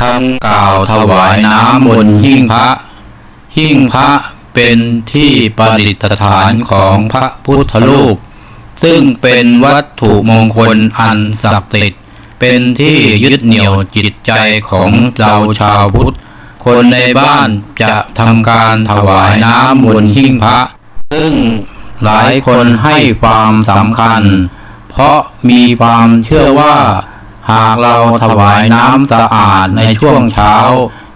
คำกล่าวถวายน้ำบนหิ้งพระ หิ้งพระเป็นที่ประดิษฐานของพระพุทธรูป ซึ่งเป็นวัตถุมงคลอันศักดิ์สิทธิ์เป็นที่ยึดเหนี่ยวจิตใจของเราชาวพุทธ คนในบ้านจะทำการถวายน้ำบนหิ้งพระ ซึ่งหลายคนให้ความสำคัญ เพราะมีความเชื่อว่า หากเราถวายน้ำสะอาดในช่วงเช้า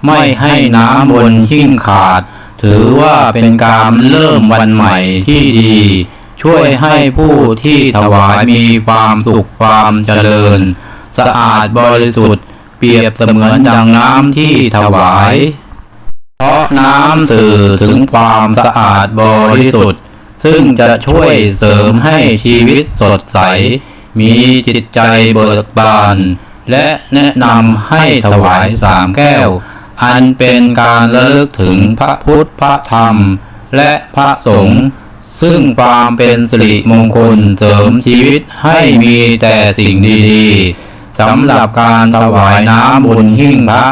ไม่ให้น้ำบนหิ้งขาด ถือว่าเป็นการเริ่มวันใหม่ที่ดี ช่วยให้ผู้ที่ถวายมีความสุขความเจริญ สะอาดบริสุทธิ์ เปรียบเสมือนดังน้ำที่ถวาย เพราะน้ำสื่อถึงความสะอาดบริสุทธิ์ ซึ่งจะช่วยเสริมให้ชีวิตสดใส มีจิตใจเบิกบาน และแนะนำให้ถวายสามแก้ว อันเป็นการระลึกถึงพระพุทธพระธรรม และพระสงฆ์ซึ่งความเป็นสิริมงคลเสริมชีวิตให้มีแต่สิ่งดีๆสำหรับการถวายน้ำบนหิ้งพระ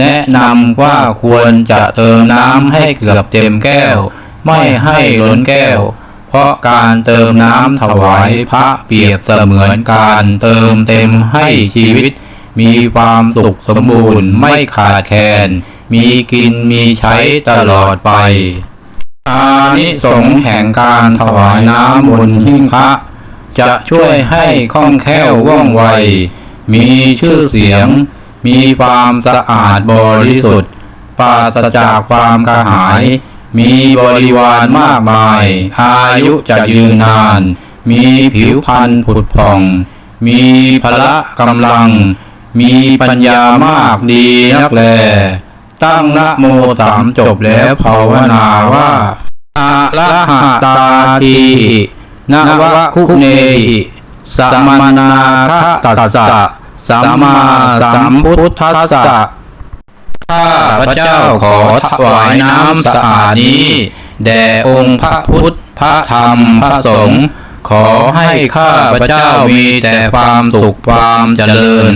แนะนำว่าควรจะเติมน้ำให้เกือบเต็มแก้ว ไม่ให้ล้นแก้ว เพราะการเติมน้ำถวายพระเปรียบเสมือนการเติมเต็มให้ชีวิต มีความสุขสมบูรณ์ไม่ขาดแคลนมีกินมีใช้ตลอดไป อานิสงส์แห่งการถวายน้ำบนหิ้งพระ จะช่วยให้คล่องแคล่วว่องไว มีชื่อเสียง มีความสะอาดบริสุทธิ์ปราศจากความกระหาย มีบริวารมากมาย อายุจะยืนนาน มีผิวพรรณผุดผ่อง มีพละกำลัง มีปัญญามากดีนักแล ตั้งนะโมสามจบแล้วภาวนาว่าอะระหะตาทีนวะคุเนหิสัมมานาคตัสสะสัมมาสัมพุทธัสสะ ข้าพระเจ้าขอถวายน้ำสะอาดนี้ แด่องค์พระพุทธ พระธรรม พระสงฆ์ ขอให้ข้าพระเจ้ามีแต่ความสุขความเจริญ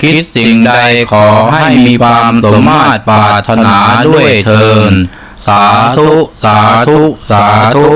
คิดสิ่งใดขอให้มีความสมมาตรปรารถนาด้วยเทิน สาธุ สาธุ สาธุ